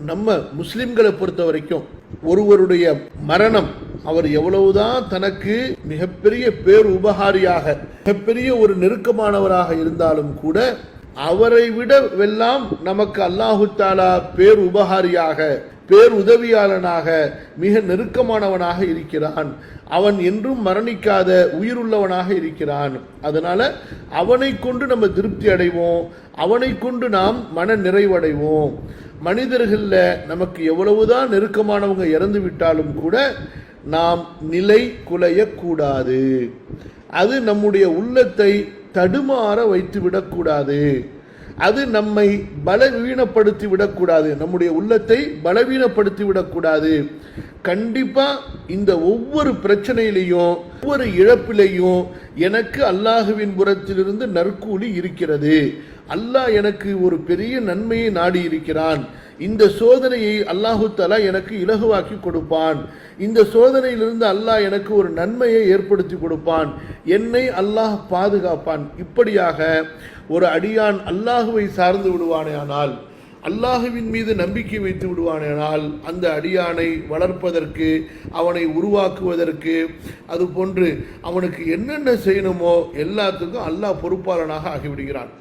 நம்ம முஸ்லிம்களை பொறுத்த வரைக்கும் ஒருவருடைய மரணம் அவர் எவ்வளவுதான் தனக்கு மிகப்பெரிய பேர் உபகாரியாக மிகப்பெரிய ஒரு நெருக்கமானவராக இருந்தாலும் கூட அவரை விடவெல்லாம் நமக்கு அல்லாஹு தாலா பேர் உபகாரியாக பேர் உதவியாளனாக மிக நெருக்கமானவனாக இருக்கிறான். அவன் என்றும் மரணிக்காத உயிருள்ளவனாக இருக்கிறான். அதனால அவனை கொண்டு நம்ம திருப்தி அடைவோம். அவனை கொண்டு நாம் மன நிறைவடைவோம். மனிதர்களில் நமக்கு எவ்வளவுதான் நெருக்கமானவங்க இறந்து விட்டாலும் கூட நாம் நிலை குலையக்கூடாது. அது நம்முடைய உள்ளத்தை தடுமாற வைத்து விடக்கூடாது அது நம்மை பலவீனப்படுத்தி விடக்கூடாது. நம்முடைய உள்ளத்தை பலவீனப்படுத்தி விடக்கூடாது. கண்டிப்பா இந்த ஒவ்வொரு பிரச்சனையிலையும் ஒவ்வொரு இழப்பிலையும் எனக்கு அல்லாஹுவின் புறத்திலிருந்து நற்கூலி இருக்கிறது. அல்லாஹ் எனக்கு ஒரு பெரிய நன்மையை நாடி இருக்கிறான் இந்த சோதனையை அல்லாஹு தலா எனக்கு இலகுவாக்கி கொடுப்பான். இந்த சோதனையிலிருந்து அல்லாஹ் எனக்கு ஒரு நன்மையை ஏற்படுத்தி கொடுப்பான். என்னை அல்லாஹ் பாதுகாப்பான். இப்படியாக ஒரு அடியான் அல்லாஹுவை சார்ந்து விடுவானேயானால் அல்லாஹுவின் மீது நம்பிக்கை வைத்து விடுவானேனால் அந்த அடியானை வளர்ப்பதற்கு அவனை உருவாக்குவதற்கு அது போன்று அவனுக்கு என்னென்ன செய்யணுமோ எல்லாத்துக்கும் அல்லாஹ் பொறுப்பாளனாக ஆகிவிடுகிறான்.